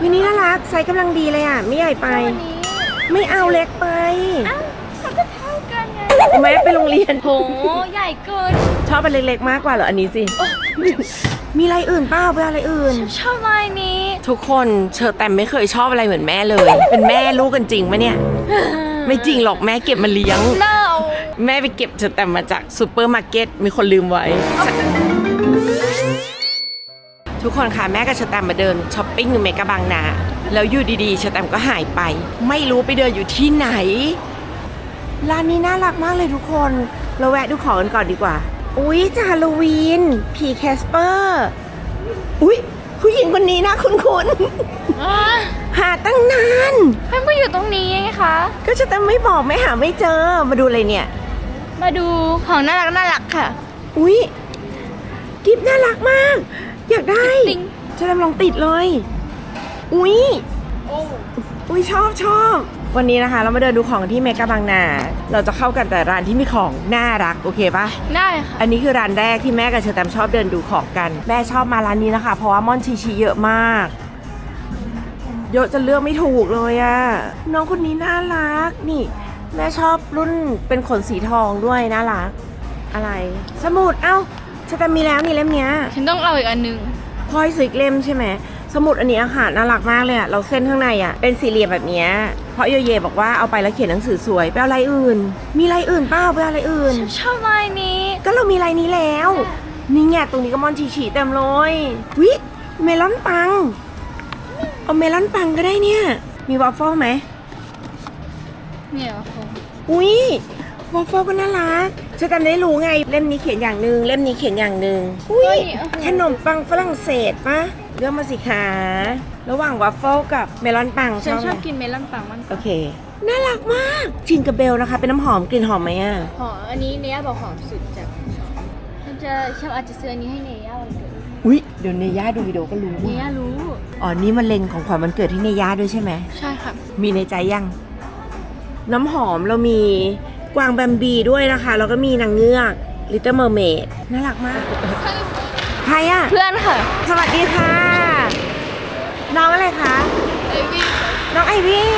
วันนี้น่ารักไซส์กำลังดีเลยอะ ไม่ใหญ่ไป วันนี้ไม่เอาเล็กไปอ้าวเขาก็เท่ากันไงแม่ไปโรงเรียนโหใหญ่เกินชอบเป็นเล็กๆมากกว่าเหรออันนี้สิ มีอะไรอื่นเปล่าไปเอาอะไรอื่น ฉันชอบลายนี้ทุกคนเชอแต่ไม่เคยชอบอะไรเหมือนแม่เลย เป็นแม่ลูกกันจริงไหมเนี่ย ไม่จริงหรอกแม่เก็บมาเลี้ยง เน่าแม่ไปเก็บเชอแต่มาจากซูเปอร์มาร์เก็ตมีคนลืมไว้ ทุกคนค่ะแม่กับเชอแตมมาเดินช้อปปิ้งอยู่เมกะบางนา แล้วอยู่ดีๆเชอแตมก็หายไป ไม่รู้ไปเดินอยู่ที่ไหน ร้านนี้น่ารักมากเลยทุกคน เราแวะดูของกันก่อนดีกว่า อุ๊ยจะฮาโลวีนผีแคสเปอร์อุ๊ยผู้หญิงคนนี้นะคุณคุณอะหาตั้งนานเพื่อนก็อยู่ตรงนี้ไงคะ ก็จะแต่ไม่บอกไม่หาไม่เจอมาดูเลยเนี่ย มาดูของน่ารักน่ารักค่ะ อุ๊ยกิฟน่ารักมาก อยากได้ติ๊งจะทำลองติดเลย อุ๊ยโอ้อุ้ยชอบชอบวันนี้นะคะ เรามาเดินดูของที่เมกะบางนา เราจะเข้ากันแต่ร้านที่มีของน่ารักโอเคปะได้ค่ะ อันนี้คือร้านแรกที่แม่กับเชอแตมชอบเดินดูของกัน แม่ชอบมาร้านนี้นะคะ เพราะว่าม่อนชีชีเยอะมาก เยอะจนเลือกไม่ถูกเลยอะน้องคนนี้น่ารักนี่ แม่ชอบรุ่นเป็นขนสีทองด้วยน่ารัก อะไร สมุดเอ้าเชอแตมมีแล้วนี่เล่มเนี้ยฉันต้องเอาอีกอันหนึง พลอยซื้ออีกเล่มใช่ไหม สมุดอันนี้อาหารน่ารักมากเลยอะเราเส้นข้างในอะเป็นสี่เหลี่ยมแบบเนี้ยเพราะโยเยบอกว่าเอาไปแล้วเขียนหนังสือสวยไปเอาอะไรอื่น มีอะไรอื่นเปล่าไปเอาอะไรอื่น ฉันชอบลายนี้ ก็เรามีอะไรนี้แล้ว นี่ไงตรงนี้ก็มอนฉีฉีเต็มเลยวิเมลอนปัง เอาเมลอนปังก็ได้เนี่ย มีวอฟเฟิลไหมเนี่ยคงอุ้ย วอฟเฟิลก็น่ารักจะจำได้รู้ไง เล่มนี้เขียนอย่างหนึ่งเล่มนี้เขียนอย่างหนึ่งอุ้ยขนมปังฝรั่งเศสปะเลือกมาสิคะระหว่างวอฟเฟิลกับเมลอนปังฉันชอบไหมกินเมลอนปังมันโอเคน่ารักมากฟินกับเบลนะคะ เป็นน้ำหอมกลิ่นหอมไหมอะหอมอันนี้เนย่าบอกหอมสุดจากฉันจะฉันอาจจะซื้ออันนี้ให้เนย่าวันเกิดอุ้ยเดี๋ยวเนย่าดูวิดีโอก็รู้เนย่ารู้อ๋อนี่มันเลงของขวัญวันเกิดที่เนย่าด้วยใช่ไหมใช่ค่ะมีในใจยัง น้ำหอมเรามี กวางแบมบีด้วยนะคะ แล้วก็มีนางเงือก Little Mermaid น่ารักมาก ใครอะเพื่อนค่ะสวัสดีค่ะ น้องอะไรคะน้องไอวี่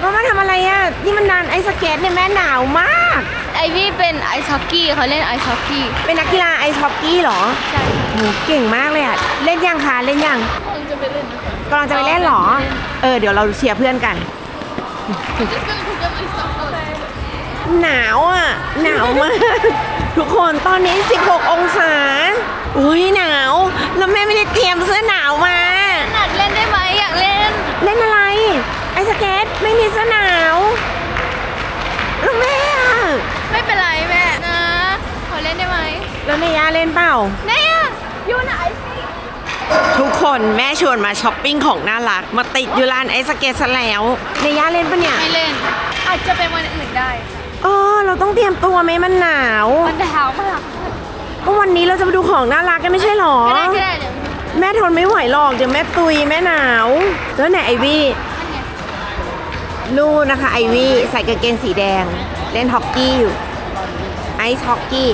น้องมาทำอะไรอะนี่มันนานไอสเก็ตเนี่ยแม่หนาวมาก ไอวี่เป็นไอซ์ฮอกกี้เขาเล่นไอซ์ฮอกกี้เป็นนักกีฬาไอซ์ฮอกกี้เหรอใช่โหเก่งมากเลยอะเล่นยังคะเล่นยังคงจะไปเล่นนะคะกำลังจะไปเล่นเหรอ เออเดี๋ยวเราเชียร์เพื่อนกัน หนาวอะ หนาวมาก ทุกคนตอนนี้ 16 องศา อุ้ยหนาว แล้วแม่ไม่ได้เตรียมเสื้อหนาวมา หนัดเล่นได้ไหมอยากเล่น เล่นอะไร ไอสเก็ตไม่มีเสื้อหนาว แล้วแม่อะไม่เป็นไรแม่นะ ขอเล่นได้ไหมแล้วเนย่าเล่นเปล่าเน่ยยูน่ะไอซี่ทุกคนแม่ชวนมาช้อปปิ้งของน่ารัก มาติดอยู่ร้านไอสเก็ตซะแล้วเนย่าเล่นปะเนี่ย ไม่เล่น อาจจะเป็นวันอื่นได้ค่ะเออเราต้องเตรียมตัวไหมมันหนาว มันหนาวมากก็วันนี้เราจะไปดูของน่ารักกันไม่ใช่หรอ ก็ได้ก็ได้เดี๋ยวแม่ทนไม่ไหวหรอกเดี๋ยวแม่ตุยแม่หนาว แล้วไหนไอวี่มันไงนู่นนะคะไอวี่ใส่กางเกงสีแดง เล่นฮอกกี้อยู่ไอซ์ฮอกกี้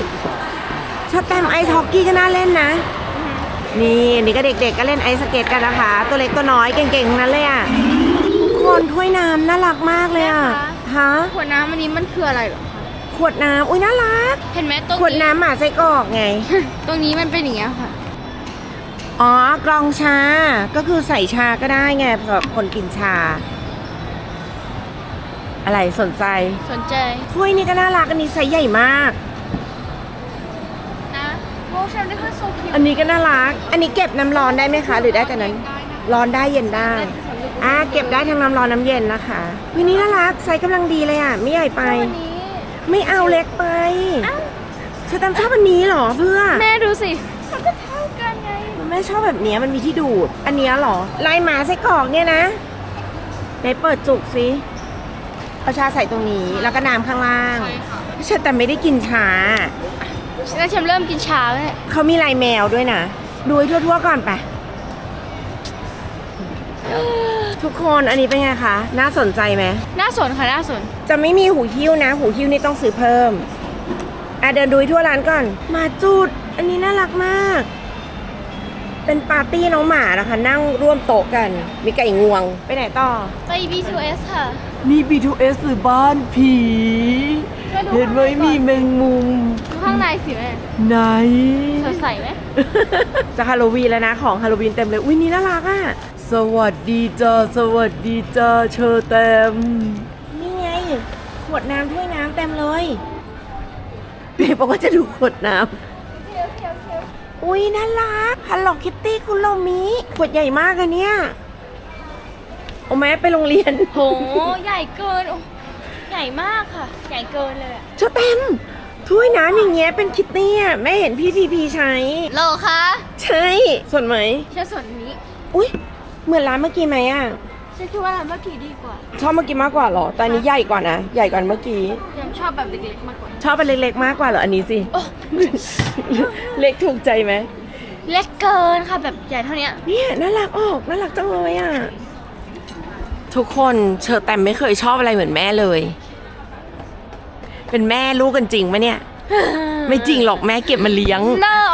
ชอบแต้มไอซ์ฮอกกี้ก็น่าเล่นนะ นี่อันนี่ก็เด็กๆก็เล่นไอซ์สเก็ตกันนะคะ ตัวเล็กตัวน้อยเก่งๆทั้งนั้นเลยอะทุกคนถ้วยน้ำน่ารักมากเลยอะ ฮะขวดน้ำอันนี้มันคืออะไรเหรอคะขวดน้ำอุ้ยน่ารัก เห็นไหมตรงขวดน้ำหมาไส้กรอกไง ตรงนี้มันเป็นอย่างเงี้ยค่ะ อ๋อกรองชา ก็คือใส่ชาก็ได้ไงสำหรับคนกินชา อะไรสนใจสนใจถ้วยนี้ก็น่ารักอันนี้ไซส์ใหญ่มาก นะโมชันได้คือโซคิวอันนี้ก็น่ารัก อันนี้เก็บน้ำร้อนได้ไหมคะ หรือได้แต่นั้น ร้อนได้เย็นได้ อ่าเก็บได้ทั้งน้ำร้อนน้ำเย็นนะคะวันนี้น่ารักไซส์กำลังดีเลยอะ ไม่ใหญ่ไปวันนี้ ไม่เอาเล็กไปเธอตามชอบอันนี้เหรอเพื่อแม่ดูสิ มันก็เท่ากันไง แม่ชอบแบบเนี้ยมันมีที่ดูด อันเนี้ยเหรอลายหมาไส้กรอกเนี่ยนะไหนเปิดจุกสิเอาชาใส่ตรงนี้แล้วก็น้ำข้างล่างใช่ค่ะฉันแต่ไม่ได้กินชา แล้วฉันเริ่มกินชาแล้วเขามีลายแมวด้วยนะ ดูให้ทั่วๆก่อนไป ทุกคนอันนี้เป็นไงคะ น่าสนใจไหม น่าสนค่ะน่าสน จะไม่มีหูหิ้วนะ หูหิ้วนี่ต้องซื้อเพิ่มอะเดินดูให้ทั่วร้านก่อน มาจุดอันนี้น่ารักมาก เป็นปาร์ตี้น้องหมานะคะ นั่งร่วมโต๊ะกัน มีไก่งวง ไปไหนต่อ ไป B2S ค่ะ นี่ B2S หรือบ้านผีมาดูเห็นไหมข้างในก่อน มีแมงมุม ดูข้างในสิแม่ไหน สดใสไหมจะฮาโลวีนแล้วนะของฮาโลวีนเต็มเลย อุ้ยนี่น่ารักอะ สวัสดีจ้าสวัสดีจ้าเชอเต็มนี่ไง ขวดน้ำถ้วยน้ำเต็มเลยเปียบอกว่าจะดูขวดน้ำอุ้ยน่ารักฮัลโหลคิตตี้คุณโรมิขวดใหญ่มากอะเนี่ยเอาแม่ไปโรงเรียนโหใหญ่เกินโอ้ใหญ่มากค่ะ ใหญ่เกินเลยอะเชอเต็มถ้วยน้ำอย่างเงี้ยเป็นคิตตี้อะแม่เห็นพี่พีพีใช้ โลคะใช่ส่วนไหมฉันส่วนนี้อุ้ยเหมือนร้านเมื่อกี้ไหมอะฉันคิดว่าเมื่อกี้ดีกว่า ชอบเมื่อกี้มากกว่าเหรอแต่อันนี้ใหญ่กว่านะใหญ่กว่าเมื่อกี้ ยังชอบแบบเล็กๆมากกว่า ชอบเป็นเล็กๆมากกว่าเหรออันนี้สิ โอ้เล็กถูกใจไหม เล็กเกินค่ะแบบใหญ่เท่าเนี้ยเนี่ยน่ารักออกน่ารักจังเลยอะ ทุกคนเชอแตมไม่เคยชอบอะไรเหมือนแม่เลย เป็นแม่ลูกกันจริงปะเนี่ย ไม่จริงหรอกแม่เก็บมาเลี้ยงเน่า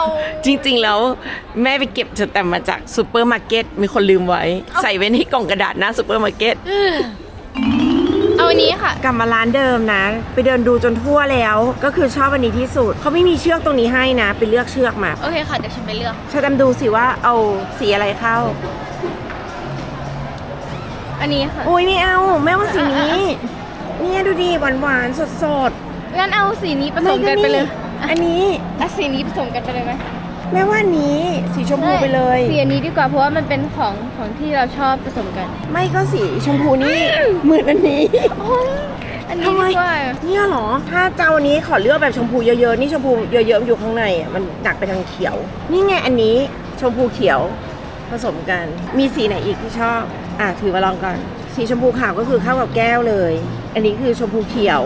จริง ๆ แล้วแม่ไปเก็บเชอแตมมาจากซูเปอร์มาร์เก็ตมีคนลืมไว้ ใส่ไว้ในกล่องกระดาษหน้าซูเปอร์มาร์เก็ตเอาอันนี้ค่ะ กลับมาร้านเดิมนะ ไปเดินดูจนทั่วแล้ว ก็คือชอบอันนี้ที่สุดเขาไม่มีเชือกตรงนี้ให้นะ ไปเลือกเชือกมาโอเคค่ะเดี๋ยวฉันไปเลือกชาดำดูสิว่าเอาสีอะไรเข้า อันนี้ค่ะอุ้ยไม่เอาแม่ว่าสีนี้ เนี่ยดูดีหวานหวานสดสดงั้นเอาสีนี้ๆผสมกันไปเลย อันนี้อะสีนี้ผสมกันไปเลยไหมแม่ว่าอันนี้สีชมพูไปเลยสีอันนี้ดีกว่าเพราะว่ามันเป็นของของที่เราชอบผสมกัน ไม่ก็สีชมพูนี่เหมือนอันนี้อันนี้ทำไมดีกว่าเนี่ยเหรอ ถ้าเจ้านี้ขอเลือกแบบชมพูเยอะๆนี่ชมพูเยอะๆมันอยู่ข้างในอะมันหนักไปทางเขียว นี่ไงอันนี้ชมพูเขียวผสมกัน มีสีไหนอีกที่ชอบ อะถือมาลองก่อน สีชมพูขาวก็คือเข้ากับแก้วเลย อันนี้คือชมพูเขียว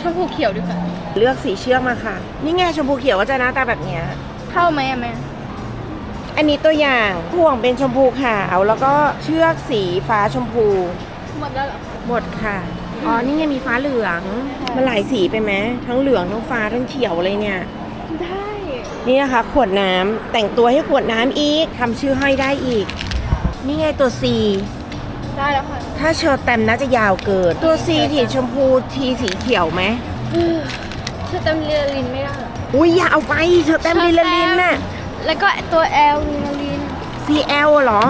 ชมพูเขียวดีกว่าเลือกสีเชือกมาค่ะ นี่ไงชมพูเขียวก็จะหน้าตาแบบเนี้ย เข้าไหมอะแม่ อันนี้ตัวอย่างห่วงเป็นชมพูขาวแล้วก็เชือกสีฟ้าชมพู หมดแล้วเหรอ หมดค่ะ อ๋อ นี่ไงมีฟ้าเหลืองค่ะมันหลายสีไปไหมทั้งเหลืองทั้งฟ้าทั้งเขียวเลยเนี่ย ได้ นี่นะคะ ขวดน้ำแต่งตัวให้ขวดน้ำอีกทำชื่อให้ได้อีก นี่ไงตัว C ได้แล้วค่ะ ถ้าเชอร์แตมน่าจะยาวเกิน ตัว C ถีชมพูทีสีเขียวไหมเธอจำเรียลินไม่ได้เหรออุ้ยอย่าเอาไปเชอร์แตม ลิลลินน่ะ แล้วก็ตัว L ลินลิน CL เหรอ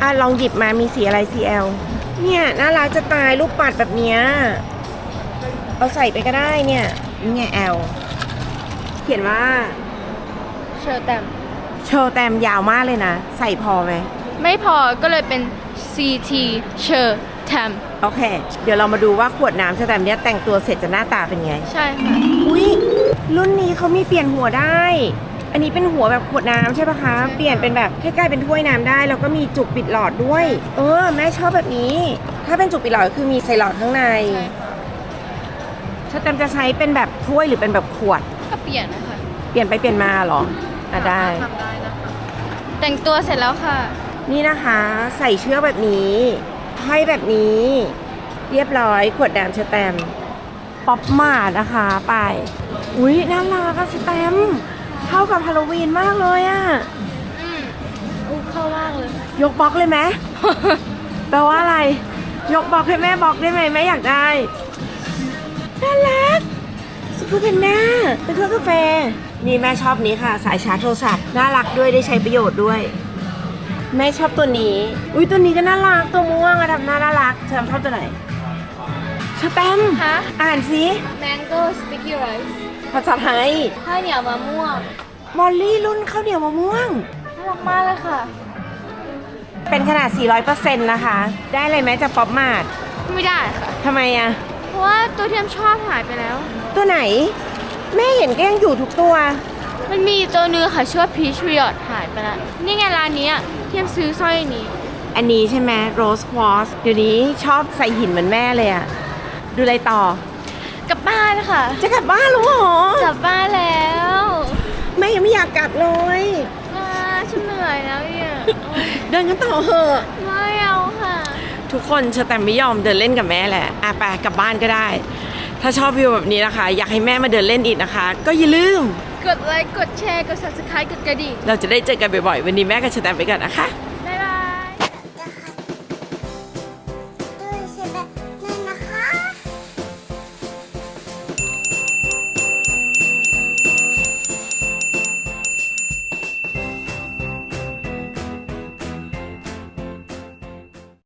อะลองหยิบมามีสีอะไร CL เนี่ยน่ารักจะตายลูกปัดแบบเนี้ย เอาใส่ไปก็ได้เนี่ยนี่ไง L เขียนว่าเชอร์แตมโชว์แตมยาวมากเลยนะ ใส่พอไหม ไม่พอก็เลยเป็น CT เชอร์แตมโอเค เดี๋ยวเรามาดูว่าขวดน้ำสแตมป์เนี้ยแต่งตัวเสร็จจะหน้าตาเป็นไง ใช่ค่ะ อุ้ยรุ่นนี้เขามีเปลี่ยนหัวได้ อันนี้เป็นหัวแบบขวดน้ำใช่ปะคะ เปลี่ยนเป็นแบบให้กลายเป็นถ้วยน้ำได้ แล้วก็มีจุกปิดหลอดด้วย เออ แม่ชอบแบบนี้ ถ้าเป็นจุกปิดหลอดก็คือมีใส่หลอดข้างในใช่ค่ะ สแตมป์จะใช้เป็นแบบถ้วยหรือเป็นแบบขวด ก็เปลี่ยนนะคะเปลี่ยนไปเปลี่ยนมาเหรออะได้ ทำได้นะคะ แต่งตัวเสร็จแล้วค่ะ นี่นะคะใส่เชือกแบบนี้ห้อยแบบนี้ เรียบร้อยขวดน้ำสแตมป์ป๊อปมาดนะคะไป อุ้ยน่ารักอะสแตมป์เข้ากับฮาโลวีนมากเลยอะอืมอู้เข้ามากเลย ยกบล็อกเลยไหมแปลว่าอะไร ยกบล็อกให้แม่บล็อกได้ไหมแม่อยากได้น่ารักสกูเพนน่าเป็นเครื่องกาแฟ นี่แม่ชอบนี้ค่ะ สายชาร์จโทรศัพท์น่ารักด้วยได้ใช้ประโยชน์ด้วย แม่ชอบตัวนี้ อุ้ยตัวนี้ก็น่ารัก ตัวม่วงอะทำหน้าน่ารักเธอชอบตัวไหนชาแตมป์ฮะ อ่านสิ Mango Sticky Rice ภาษาไทยข้าวเหนียวมะม่วงมอลลี่รุ่นข้าวเหนียวมะม่วง น่ารักมากเลยค่ะ เป็นขนาด 400%นะคะ ได้เลยไหมจากป๊อปมาดไม่ได้ค่ะ ทำไมอะเพราะว่าตัวที่ยมชอบหายไปแล้ว ตัวไหน แม่เห็นก็ยังอยู่ทุกตัว มันมีตัวเนื้อค่ะชื่อว่า Peach Riot หายไปแล้วนี่ไงร้านเนี้ย ที่ยมซื้อสร้อยอันนี้ อันนี้ใช่ไหมโรสควอสเดี๋ยวนี้ชอบใส่หินเหมือนแม่เลยอะดูอะไรต่อ กลับบ้านค่ะ จะกลับบ้านแล้วเหรอ กลับบ้านแล้วแม่ยังไม่อยากกลับเลยมาฉันเหนื่อยแล้วเนี่ยโอ๊ยเดินกันต่อเหอะ ไม่เอาค่ะ ทุกคนเชอแต่ไม่ยอมเดินเล่นกับแม่แหละอะไปกลับบ้านก็ได้ ถ้าชอบวิวแบบนี้นะคะ อยากให้แม่มาเดินเล่นอีกนะคะ ก็อย่าลืม กดไลค์ กดแชร์ กด subscribe กดกระดิ่ง เราจะได้เจอกันบ่อยๆ วันนี้แม่กับเชแตมไปก่อนนะคะ